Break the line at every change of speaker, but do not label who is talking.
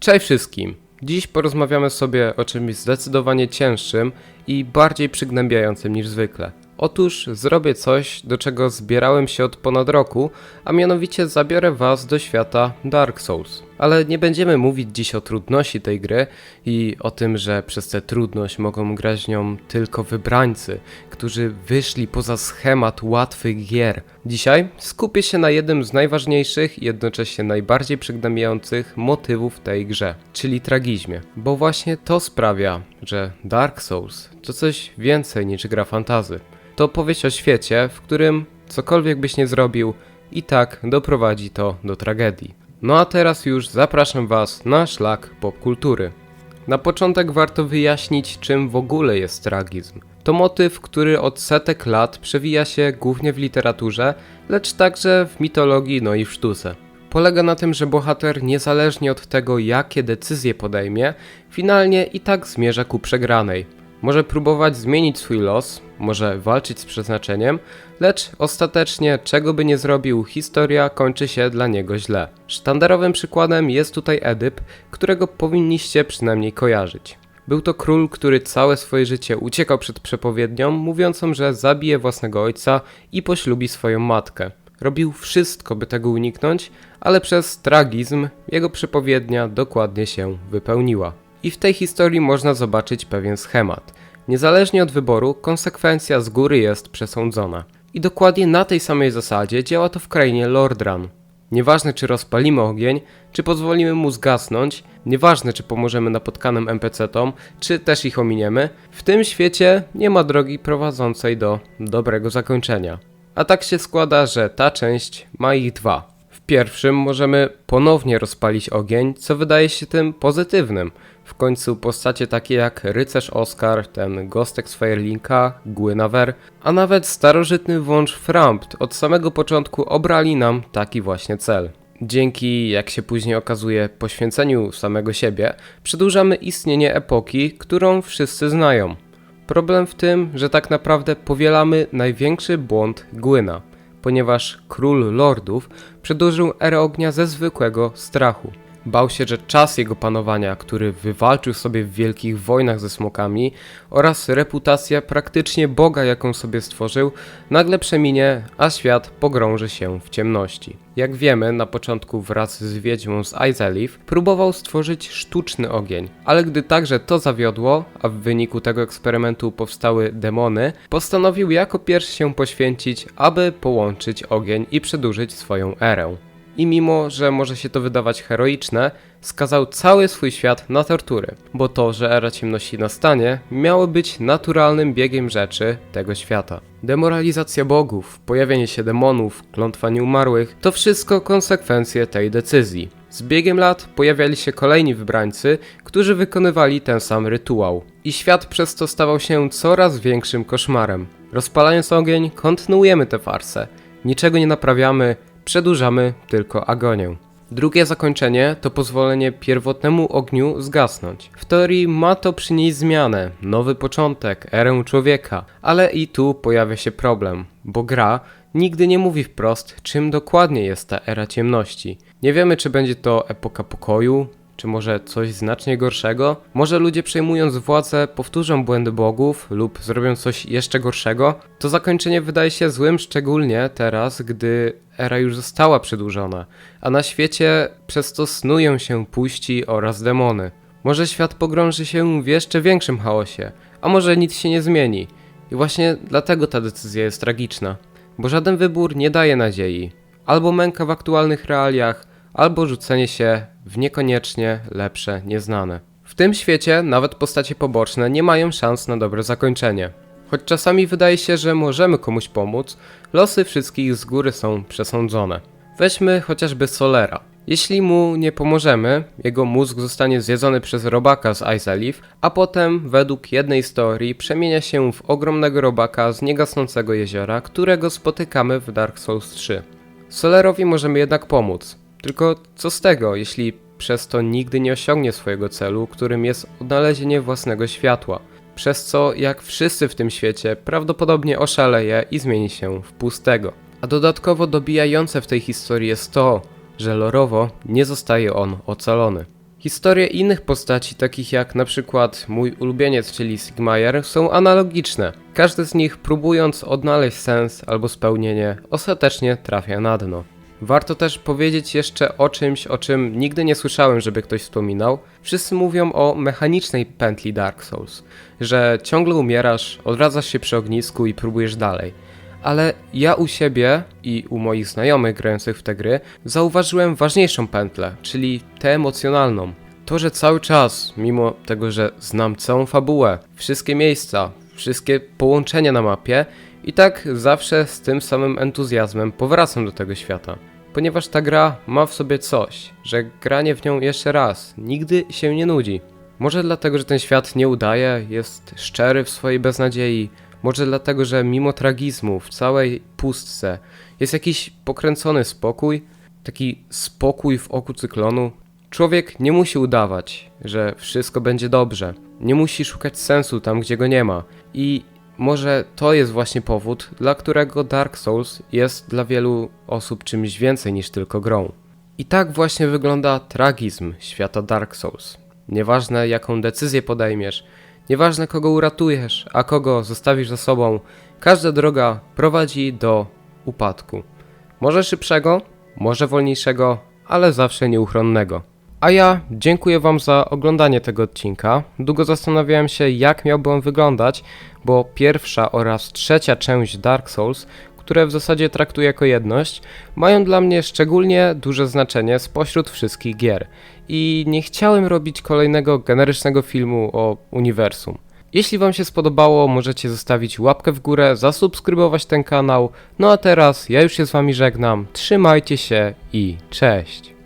Cześć wszystkim! Dziś porozmawiamy sobie o czymś zdecydowanie cięższym i bardziej przygnębiającym niż zwykle. Otóż zrobię coś, do czego zbierałem się od ponad roku, a mianowicie zabiorę Was do świata Dark Souls. Ale nie będziemy mówić dziś o trudności tej gry i o tym, że przez tę trudność mogą grać nią tylko wybrańcy, którzy wyszli poza schemat łatwych gier. Dzisiaj skupię się na jednym z najważniejszych i jednocześnie najbardziej przygnębiających motywów tej grze, czyli tragizmie. Bo właśnie to sprawia, że Dark Souls to coś więcej niż gra fantazy. To opowieść o świecie, w którym cokolwiek byś nie zrobił, i tak doprowadzi to do tragedii. No a teraz już zapraszam Was na szlak popkultury. Na początek warto wyjaśnić, czym w ogóle jest tragizm. To motyw, który od setek lat przewija się głównie w literaturze, lecz także w mitologii, no i w sztuce. Polega na tym, że bohater, niezależnie od tego, jakie decyzje podejmie, finalnie i tak zmierza ku przegranej. Może próbować zmienić swój los, może walczyć z przeznaczeniem, lecz ostatecznie, czego by nie zrobił, historia kończy się dla niego źle. Sztandarowym przykładem jest tutaj Edyp, którego powinniście przynajmniej kojarzyć. Był to król, który całe swoje życie uciekał przed przepowiednią, mówiącą, że zabije własnego ojca i poślubi swoją matkę. Robił wszystko, by tego uniknąć, ale przez tragizm jego przepowiednia dokładnie się wypełniła. I w tej historii można zobaczyć pewien schemat. Niezależnie od wyboru, konsekwencja z góry jest przesądzona. I dokładnie na tej samej zasadzie działa to w krainie Lordran. Nieważne czy rozpalimy ogień, czy pozwolimy mu zgasnąć, nieważne czy pomożemy napotkanym NPC-tom, czy też ich ominiemy, w tym świecie nie ma drogi prowadzącej do dobrego zakończenia. A tak się składa, że ta część ma ich dwa. Pierwszym możemy ponownie rozpalić ogień, co wydaje się tym pozytywnym. W końcu postacie takie jak rycerz Oscar, ten Gostek z Firelinka, Guinevere, a nawet starożytny wąż Frampt od samego początku obrali nam taki właśnie cel. Dzięki, jak się później okazuje, poświęceniu samego siebie, przedłużamy istnienie epoki, którą wszyscy znają. Problem w tym, że tak naprawdę powielamy największy błąd Gwyna, ponieważ król lordów przedłużył erę ognia ze zwykłego strachu. Bał się, że czas jego panowania, który wywalczył sobie w wielkich wojnach ze smokami, oraz reputacja praktycznie Boga, jaką sobie stworzył, nagle przeminie, a świat pogrąży się w ciemności. Jak wiemy, na początku wraz z wiedźmą z Izelif próbował stworzyć sztuczny ogień, ale gdy także to zawiodło, a w wyniku tego eksperymentu powstały demony, postanowił jako pierwszy się poświęcić, aby połączyć ogień i przedłużyć swoją erę i mimo, że może się to wydawać heroiczne, skazał cały swój świat na tortury, bo to, że era ciemności nastanie, miało być naturalnym biegiem rzeczy tego świata. Demoralizacja bogów, pojawienie się demonów, klątwa nieumarłych to wszystko konsekwencje tej decyzji. Z biegiem lat pojawiali się kolejni wybrańcy, którzy wykonywali ten sam rytuał. I świat przez to stawał się coraz większym koszmarem. Rozpalając ogień, kontynuujemy tę farsę. Niczego nie naprawiamy, przedłużamy tylko agonię. Drugie zakończenie to pozwolenie pierwotnemu ogniu zgasnąć. W teorii ma to przynieść zmianę, nowy początek, erę człowieka, ale i tu pojawia się problem, bo gra nigdy nie mówi wprost, czym dokładnie jest ta era ciemności. Nie wiemy, czy będzie to epoka pokoju, czy może coś znacznie gorszego? Może ludzie przejmując władzę powtórzą błędy bogów lub zrobią coś jeszcze gorszego? To zakończenie wydaje się złym szczególnie teraz, gdy era już została przedłużona, a na świecie przez to snują się puści oraz demony. Może świat pogrąży się w jeszcze większym chaosie, a może nic się nie zmieni. I właśnie dlatego ta decyzja jest tragiczna, bo żaden wybór nie daje nadziei. Albo męka w aktualnych realiach, albo rzucenie się w niekoniecznie lepsze nieznane. W tym świecie nawet postacie poboczne nie mają szans na dobre zakończenie. Choć czasami wydaje się, że możemy komuś pomóc, losy wszystkich z góry są przesądzone. Weźmy chociażby Solera. Jeśli mu nie pomożemy, jego mózg zostanie zjedzony przez robaka z Isalif, a potem, według jednej historii, przemienia się w ogromnego robaka z niegasnącego jeziora, którego spotykamy w Dark Souls 3. Solerowi możemy jednak pomóc. Tylko co z tego, jeśli przez to nigdy nie osiągnie swojego celu, którym jest odnalezienie własnego światła, przez co, jak wszyscy w tym świecie, prawdopodobnie oszaleje i zmieni się w pustego. A dodatkowo dobijające w tej historii jest to, że lorowo nie zostaje on ocalony. Historie innych postaci, takich jak na przykład mój ulubieniec, czyli Sigmayer, są analogiczne. Każdy z nich, próbując odnaleźć sens albo spełnienie, ostatecznie trafia na dno. Warto też powiedzieć jeszcze o czymś, o czym nigdy nie słyszałem, żeby ktoś wspominał. Wszyscy mówią o mechanicznej pętli Dark Souls, że ciągle umierasz, odradzasz się przy ognisku i próbujesz dalej. Ale ja u siebie i u moich znajomych grających w te gry zauważyłem ważniejszą pętlę, czyli tę emocjonalną. To, że cały czas, mimo tego, że znam całą fabułę, wszystkie miejsca, wszystkie połączenia na mapie, i tak zawsze z tym samym entuzjazmem powracam do tego świata. Ponieważ ta gra ma w sobie coś, że granie w nią jeszcze raz nigdy się nie nudzi. Może dlatego, że ten świat nie udaje, jest szczery w swojej beznadziei, może dlatego, że mimo tragizmu w całej pustce jest jakiś pokręcony spokój, taki spokój w oku cyklonu. Człowiek nie musi udawać, że wszystko będzie dobrze. Nie musi szukać sensu tam, gdzie go nie ma. I może to jest właśnie powód, dla którego Dark Souls jest dla wielu osób czymś więcej niż tylko grą. I tak właśnie wygląda tragizm świata Dark Souls. Nieważne jaką decyzję podejmiesz, nieważne kogo uratujesz, a kogo zostawisz za sobą, każda droga prowadzi do upadku. Może szybszego, może wolniejszego, ale zawsze nieuchronnego. A ja dziękuję Wam za oglądanie tego odcinka. Długo zastanawiałem się, jak miałby on wyglądać, bo pierwsza oraz trzecia część Dark Souls, które w zasadzie traktuję jako jedność, mają dla mnie szczególnie duże znaczenie spośród wszystkich gier. I nie chciałem robić kolejnego generycznego filmu o uniwersum. Jeśli Wam się spodobało, możecie zostawić łapkę w górę, zasubskrybować ten kanał. No a teraz ja już się z Wami żegnam. Trzymajcie się i cześć.